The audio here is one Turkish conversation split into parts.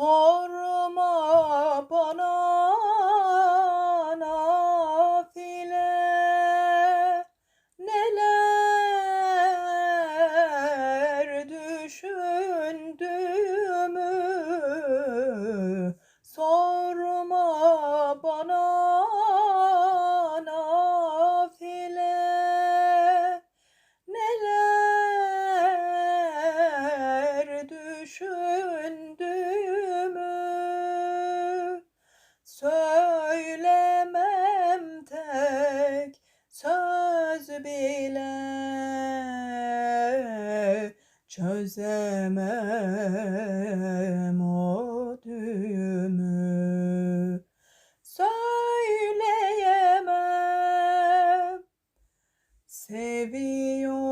Oh. Söz bile çözemem o düğümü. Söyleyemem. Seviyordum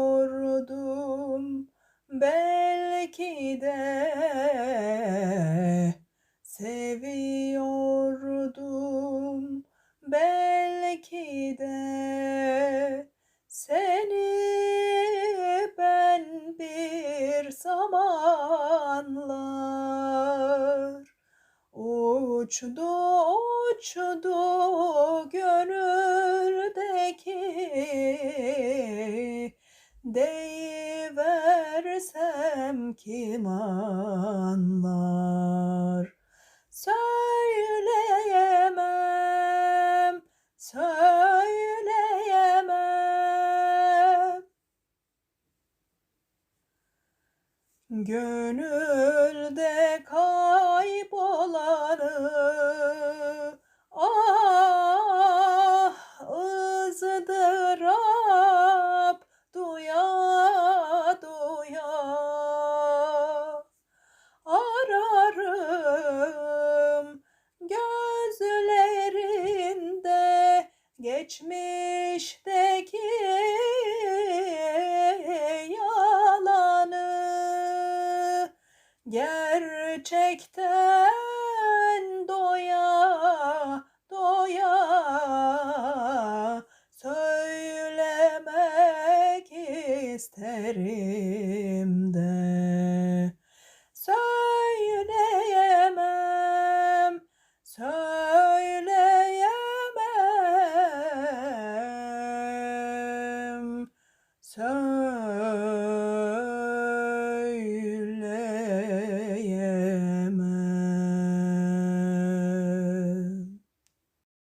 belki de zamanlar. Uçtu uçtu gönüldeki deyiversem kim anlar Gönülde kaybolanı ah ızdırap duya duya. Ararım gözlerinde geçmişteki gerçekten doya doya. Söylemek isterim de. Söyleyemem söyleyemem